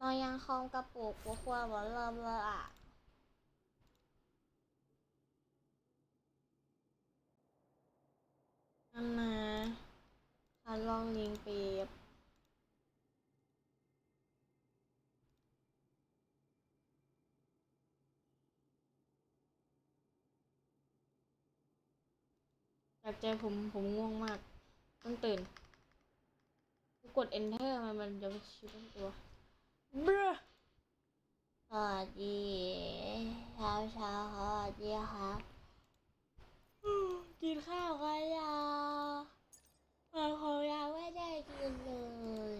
นอนยังคอมกระปุกกัวควบอเริ่มเลยอะนั่นนะฉันลองลิงเปีบจากใจผมผมง่วงมาก ต้องตื่น กด enter มันมันจะไม่ชิปทั้งตัว เบ้อสวัสดีเช้าเช้าสวัสดีครับอืมกินข้าวกันยังมาของยังไม่ได้กินเลย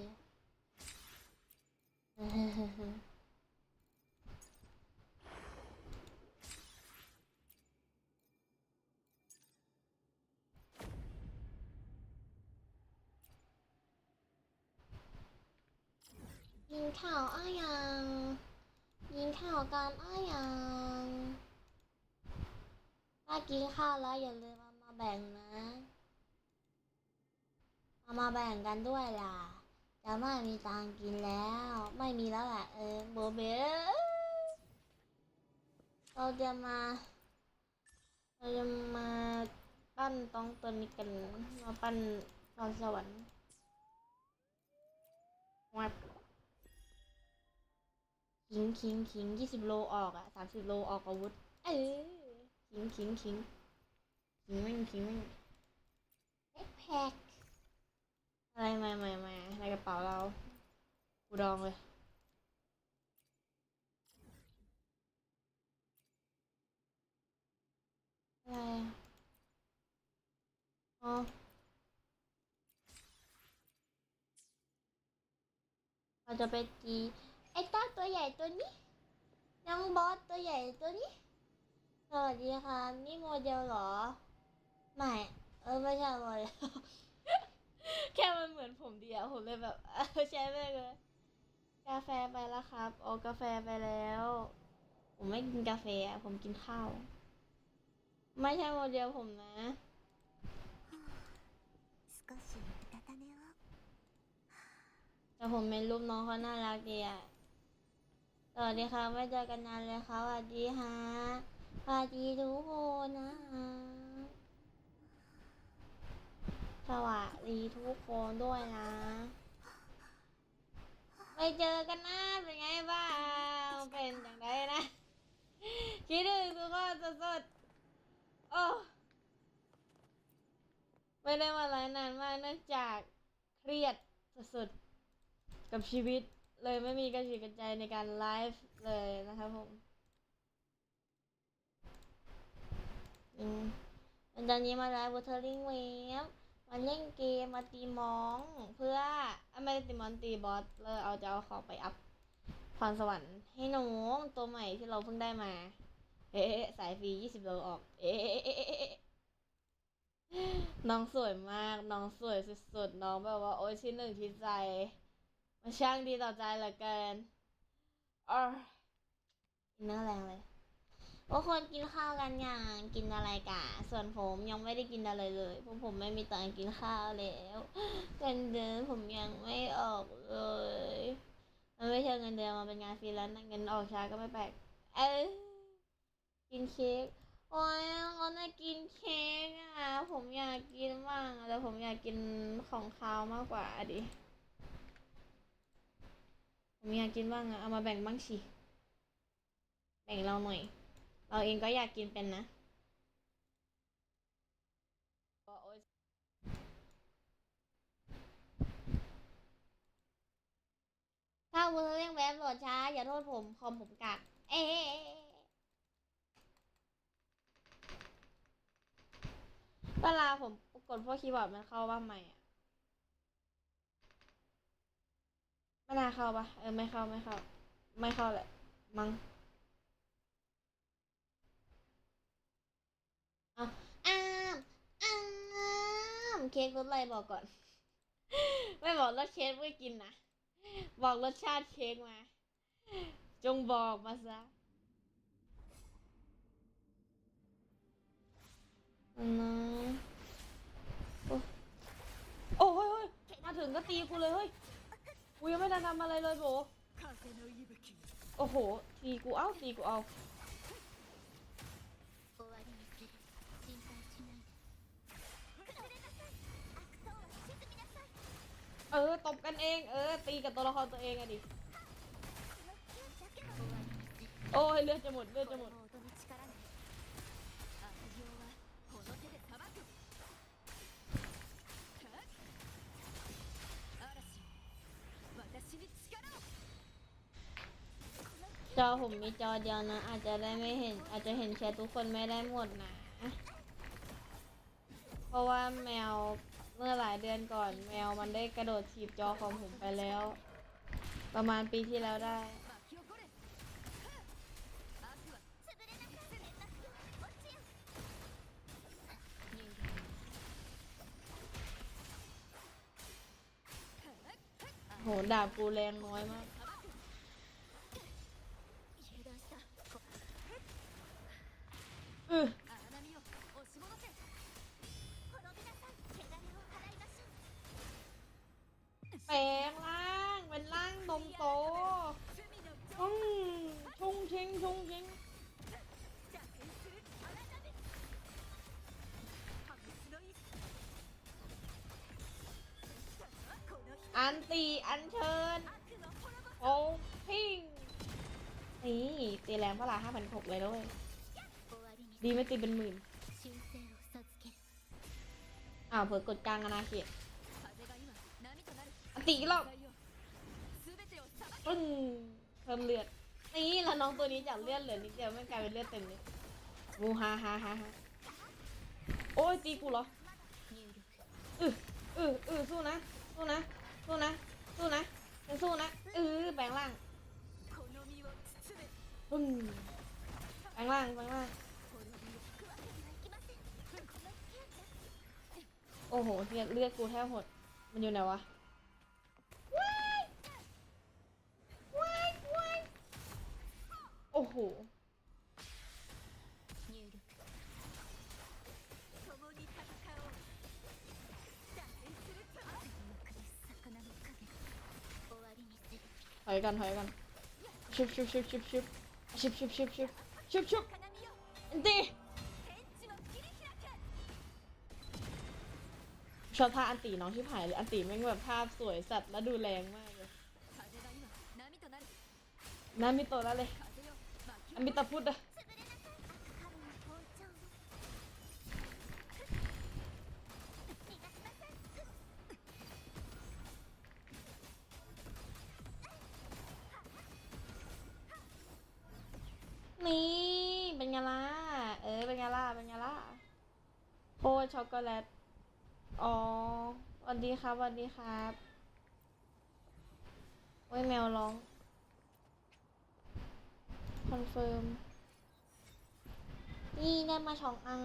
กิน ข้าวอ้ายังกินข้าวกันอ้ายังถ้ากินข้าวแล้วอย่าลืมเอามาแบ่งนะเอามาแบ่งกันด้วยล่ะจะไม่มีตังกินแล้ว ไม่มีแล้วแหละเออโบเบเราจะมาเราจะมาปั้นต้องตัวนี้กันมาปั้นตอนสวรรค์วัด ขิงขิงขิงยี่สิบโลออกอะสามสิบโลออกอาวุธ เออขิงขิงขิงขิงแม่งขิงแม่งแพ็คแพ็คอะไรมามามาในกระเป๋าเรากูดองเลยอะไรอะอ๋อเราจะไปตี ไอ้ต้าตัวใหญ่ตัวนี้ น้องบอสตัวใหญ่ตัวนี้ สวัสดีค่ะนี่โมเดลเหรอ ไม่ เออไม่ใช่โมเดลแค่มันเหมือนผมเดียวผมเลยแบบใช้ไปเลย กาแฟไปแล้วครับออกาแฟไปแล้ว ผมไม่กินกาแฟผมกินข้าว ไม่ใช่โมเดลผมนะแต่ผมเป็นรูปน้องเขาน่ารักดีอะ วัสดีค่ะไม่เจอกันนานเลยค่ะสวัสดีฮะสวัสดีทุกคนนะฮะสวัสดีทุกคนด้วยนะ ไม่เจอกันนานเป็นไงบ้างเป็นอย่างไรนะคิดถึงทุกคนสุดๆโอ้ไม่ได้มาไลฟ์นานมากเนื่องจากเครียดสุดๆกับชีวิต เลยไม่มีกระชิกกระใจในการไลฟ์เลยนะครับผมอืมตอนนี้มาไลฟ์บูเทอร์ลิงเวฟมาเล่นเกมมาตีมอง เพื่ออไม่ได้ตีมอนตีบอสเลยเอาจะเอาของไปอัพพรสวรรค์ให้น้องตัวใหม่ที่เราเพิ่งได้มา เอ๊ะสายฟรียี่สิบโลออก เอ๊ะน้องสวยมาก น้องสวยสุดๆ น้องแบบว่า โอ้ยที่หนึ่งที่ใจ ช่างดีต่อใจเหลือเกินอ๋อกินเนื้อแรงเลยทุกคนกินข้าวกันยังกินอะไรกะส่วนผมยังไม่ได้กินอะไรเลยเพราะผมไม่มีตังค์กินข้าวแล้วเงินเดือนผมยังไม่ออกเลยมันไม่ใช่เงินเดือนมันเป็นงานฟรีแลนซ์เงินออกช้าก็ไม่แปลกเอ้ยกินเค้กโอ้ยเขาน่ากินเค้กอะ ผมอยากกินบ้างแต่ผมอยากกินของคาวมากกว่าอะดิ ผมอยากกินบ้างอะเอามาแบ่งบ้างสิ แบ่งเราหน่อย เราเองก็อยากกินเป็นนะถ้าคุณเร่งแวบโหลดช้า อย่าโทษผม คอมผมกัด เอ๊ะเวลาผมกดพวกคีย์บอร์ดมันเข้าบ้างไหมอะ ไม่น่าเข้าปะเออไม่เข้าไม่เข้า ไม่เข้าแหละ มั้งเอาอ้ามอ้ามเค้กรสอะไรบอกก่อน ไม่บอกรสเค้กไม่กินนะ บอกรสชาติเค้กมา จงบอกมาซะอันนะโอ้โอ้ยเฮ้ยมาถึงก็ตีกูเลยเฮ้ย กูยังไม่ได้ทำอะไรเลยโบโอ้โหตีกูเอาตีกูเอาเออตบกันเองเออตีกับตัวละครตัวเองอะดิโอ้ยเลือดจะหมดเลือดจะหมด ผมมีจอเดียวนะ อาจจะได้ไม่เห็น อาจจะเห็นแชททุกคนไม่ได้หมดนะ เพราะว่าแมวเมื่อหลายเดือนก่อน แมวมันได้กระโดดถีบจอของผมไปแล้ว ประมาณปีที่แล้วได้โหดาบกูแรงน้อยมากาห้าพันหกเลยแล้วเว้ยดีไม่ติดเป็นหมื่นอ้าวเผื่อกดกลางอนาเขตตีรอบปึ้งเพิ่มเลือดนี่แล้วน้องตัวนี้จากเลือดเหลือนิดเดียวไม่กลายเป็นเลือดเต็มเลยงูฮาฮาฮาฮาโอ้ยตีกูเหรออืออืออือสู้นะสู้นะสู้นะสู้นะสู้นะอือแปลงร่าง ปึ้มแปงร่างแปลงร่างโอ้โหเลือดเลือดกูแทบหด มันอยู่ไหนวะโอ้โหถอยกันถอยกันชิบชิบชิบชิบชุบ ชิบชิบชิบชิบชิบชิบดีชอบท่าอันตีน้องที่ผายเลยอันตีแม่งแบบภาพสวยสัตว์และดูแรงมากเลยนามิโตะแล้วเลยนามิโตะพูดอะ โกแลต อ๋อสวัสดีครับสวัสดีครับโอ้ยแมวร้อง คอนเฟิร์ม นี่ได้มาสองอัง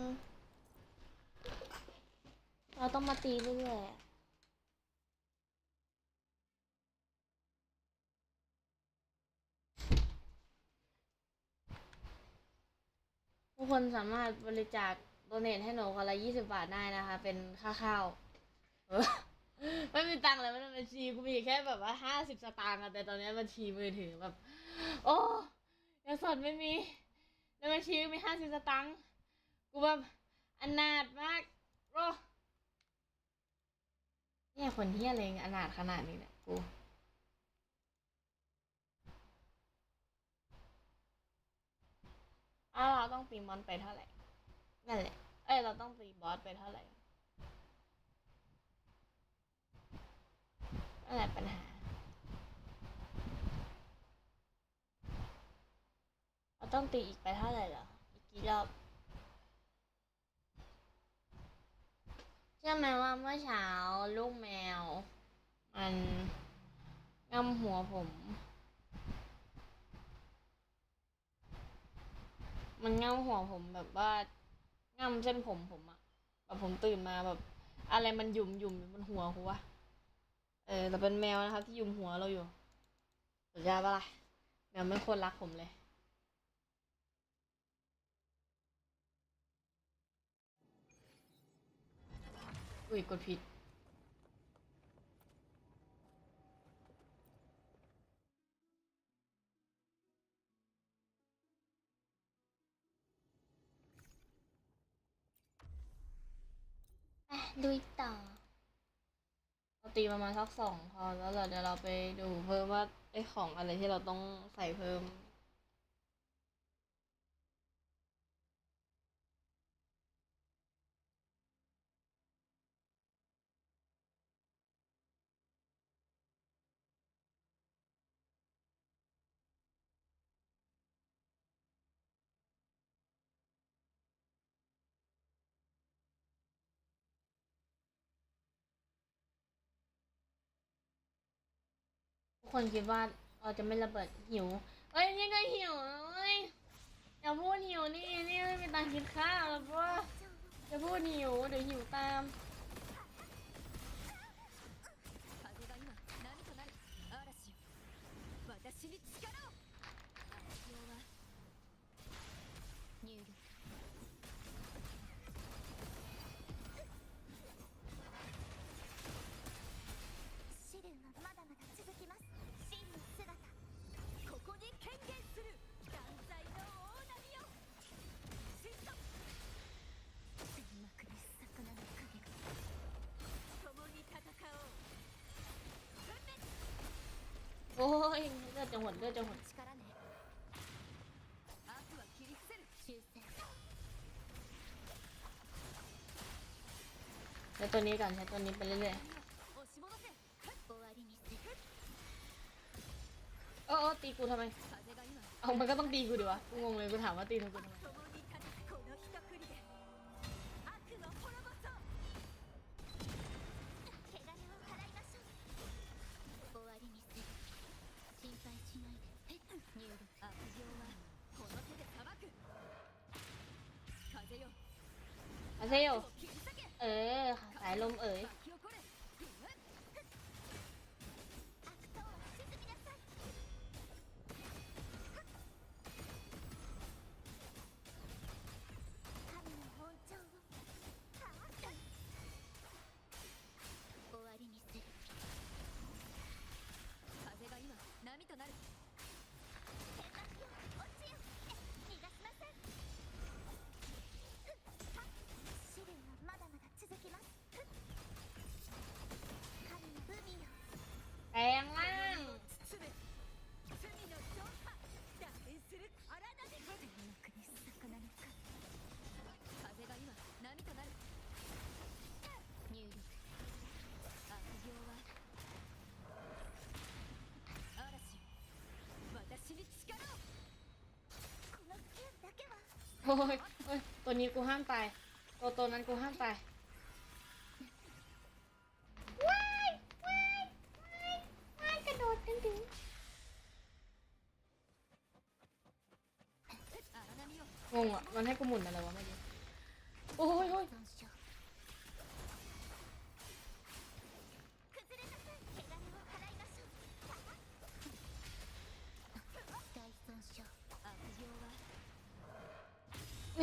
เราต้องมาตีเรื่อยๆทุกคนสามารถบริจาค เนทให้หนูคนละยี่สิบบาทได้นะคะ เป็นค่าข้าวไม่มีตังค์เลยไม่ในบัญชีกูมีแค่แบบว่าห้าสิบสตางค์อะแต่ตอนนี้บัญชีมือถือแบบ โอ้เงินสดไม่มีในบัญชีมีห้าสิบสตางค์กูแบบอนาถมากโอ้เนี่ยคนเที่ยอะไรอนาถขนาดนี้เนี่ยกูอ้าวเราต้องตีมอนไปเท่าไหร่ นั่นแหละ เอ้ย เราต้องตีบอสไปเท่าไหร่ นั่นแหละปัญหา เราต้องตีอีกไปเท่าไหร่เหรอ อีกกี่รอบเชื่อไหมว่าเมื่อเช้าลูกแมว มันงำหัวผม มันงำหัวผมแบบว่า ง่ำเส้นผมผมอะแบบผมตื่นมาแบบ อะไรมันหยุ่มหยุ่มอยู่บนหัวหัวเออแต่เป็นแมวนะครับ ที่หยุ่มหัวเราอยู่สุดยอดปะล่ะแมวไม่ควรรักผมเลยอุ้ยกดผิด ดูต่อเราตีประมาณสักสองพอแล้วเราเดี๋ยวเราไปดูเพิ่มว่าไอ้ของอะไรที่เราต้องใส่เพิ่ม คนคิดว่าเราจะไม่ระเบิดหิว เอ้ยนี่ก็หิวเฮ้ยอย่าพูดหิวนี่นี่ไม่มีตังค์กินข้าวแล้วว่าจะพูดหิวเดี๋ยวหิวตาม อ้ยเลือดจะหดเลือดจะหดใช้ตัวนี้ก่อนใช้ตัวนี้ไปเรื่อยๆเออตีกูทำไม เอามันก็ต้องตีกูดิวะ กูงงเลยกูถามว่าตีทำกูทำไม เซล เออ สายลมเอ๋ย โอ้ยโอ้ยตัวนี้กูห้ามตายตัวตัวนั้นกูห้ามตาย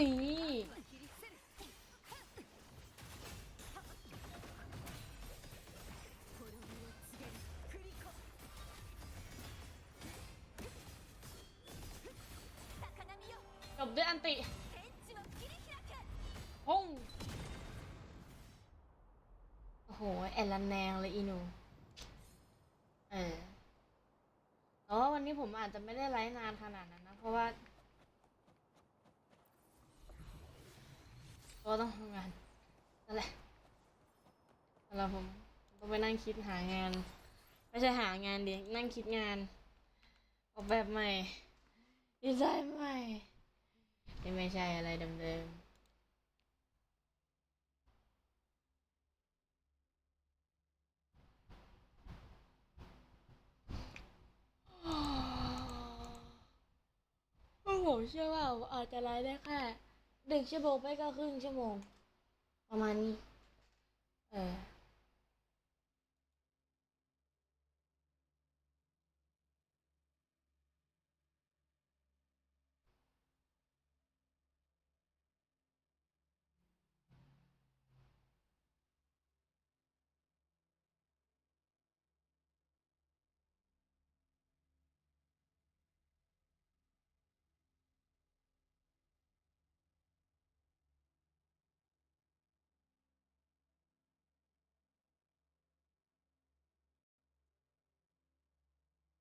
จบด้วยอันติฮงโอ้โห แอลันแนงเลยอีนูเออแต่ว่าวันนี้ผมอาจจะไม่ได้ไลฟ์นานขนาดนั้นนะ เพราะว่า ก็ต้องทำงานนั่นแหละแล้วผมต้องไปนั่งคิดหางาน ไม่ใช่หางานดินั่งคิดงาน ออกแบบใหม่ดีไซน์ใหม่ที่ไม่ใช่อะไรเดิมๆผมเชื่อว่าอาจจะไลฟ์ได้แค่ หนึ่งชั่วโมงไปก็ครึ่งชั่วโมง ประมาณนี้ เออ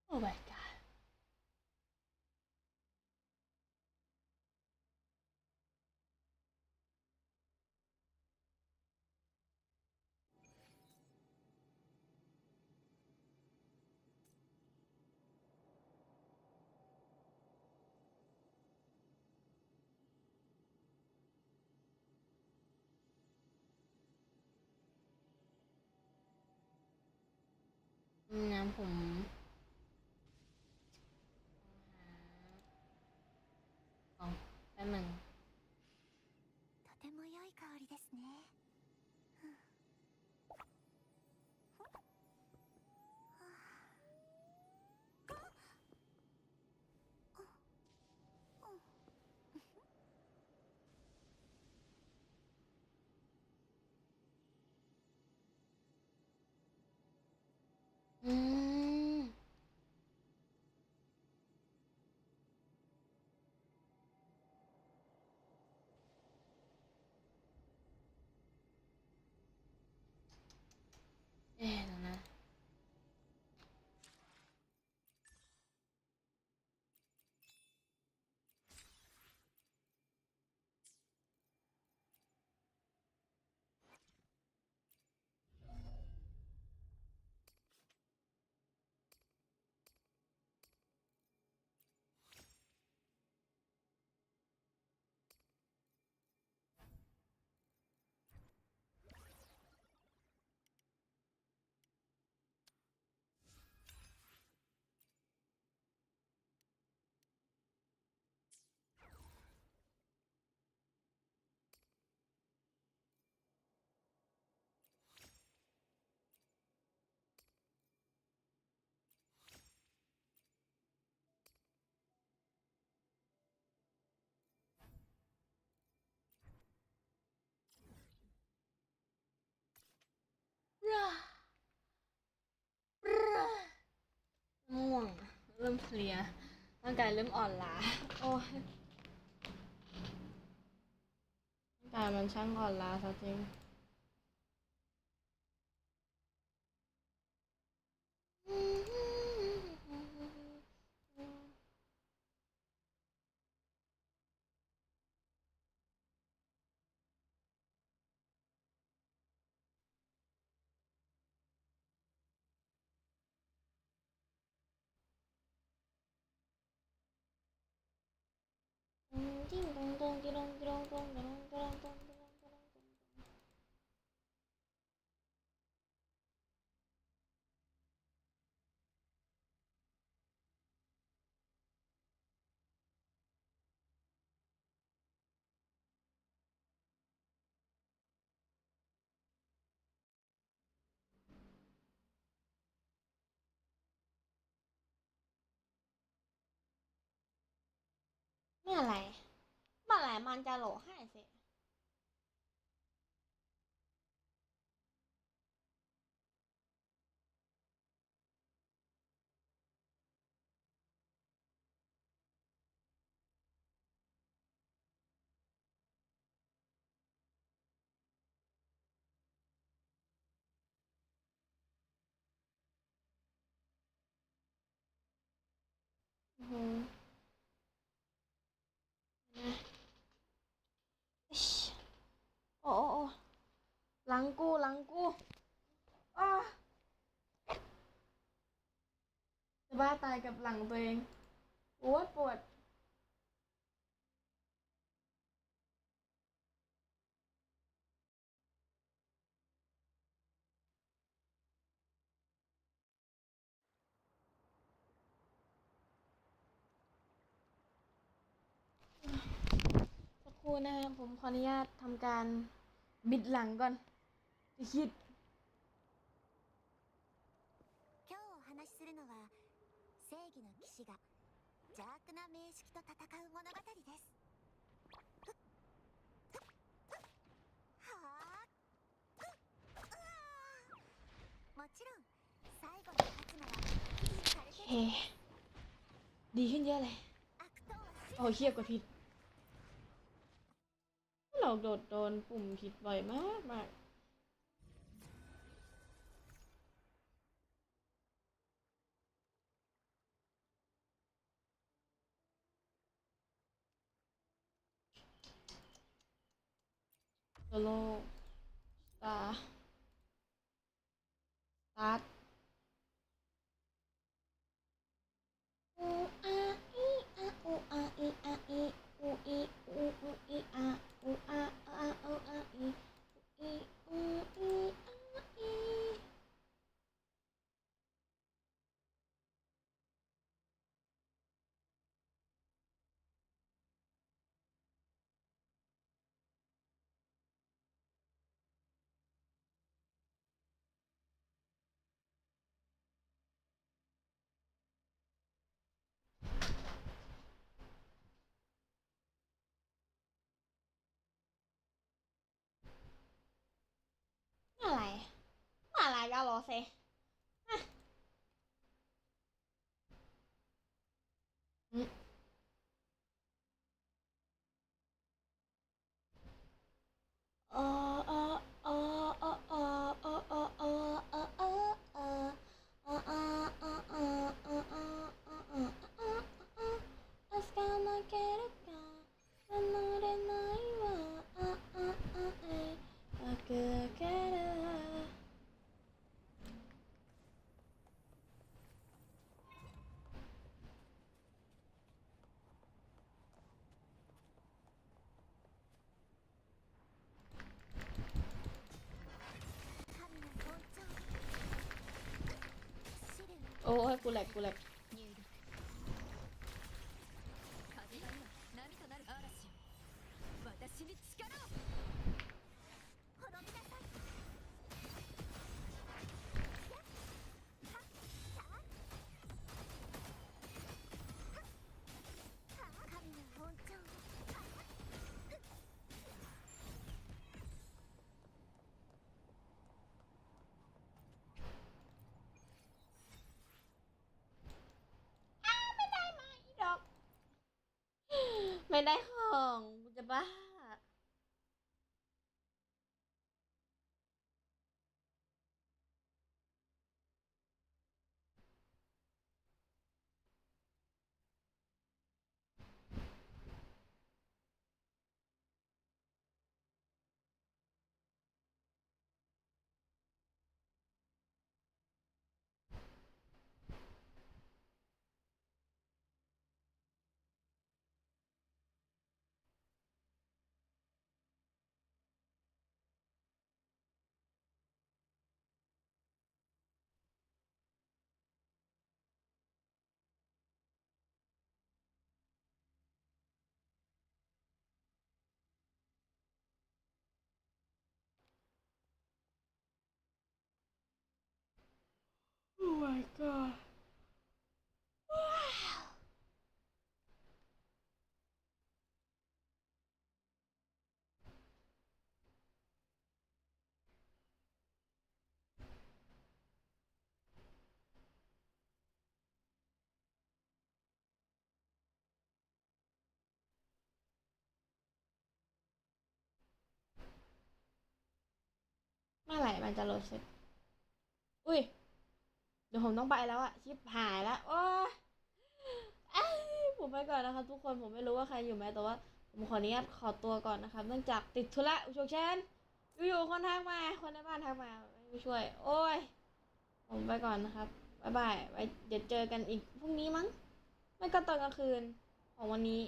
โอ้ my god อืมงั้นผม ป๊บหนึ่ง とても良い香りですねอืม เอ๊ะเดี๋ยวนะ ง่วง เริ่มเพลียร่างกายเริ่มอ่อนล้าโอ้ยร่างกายมันช่างอ่อนล้าซะจริงติ้งตอง อไหร่เมื่อ ไหร่มันจะโหลให้เสร็จอือหือนะอิ๊ชโอ้โอ้โอ้ห ลังกูหลังกูอ้าจะบ้าตายกับหลังตัวเองปวดปวดสักครู่นะครับผมขออนุญาตทำการบิดหลังก่อน จะคิด 今日お話しするのは正義の騎士が邪悪な名式と戦う物語ですはあもちろん最後に勝つのは禁止され โอ て เค ดีขึ้นเยอะเลย 悪党は死 โอ้เฮียกว่าผิด เราโดดโดนปุ่มผิดบ่อยมากมาก solo start อะไร อะไรก็รอเซ 練โอ้ยกูแหลกกูแหลก ไม่ได้ของจะบ้า Oh my god เมื่อไหร่มันจะโหลด เดี๋ยวผมต้องไปแล้วอะชิบหายแล้วโอ้ยผมไปก่อนนะครับทุกคนผมไม่รู้ว่าใครอยู่ไหมแต่ว่า ผมขออนุญาตขอตัวก่อนนะครับเนื่องจากติดธุระฉุกเฉินอยู่ๆคนทักมา คนในบ้านทักมาไม่ช่วย โอ้ย ผมไปก่อนนะครับบ๊ายบายไว้เดี๋ยวเจอกันอีกพรุ่งนี้มั้ง ไม่ก็ตอนกลางคืนของวันนี้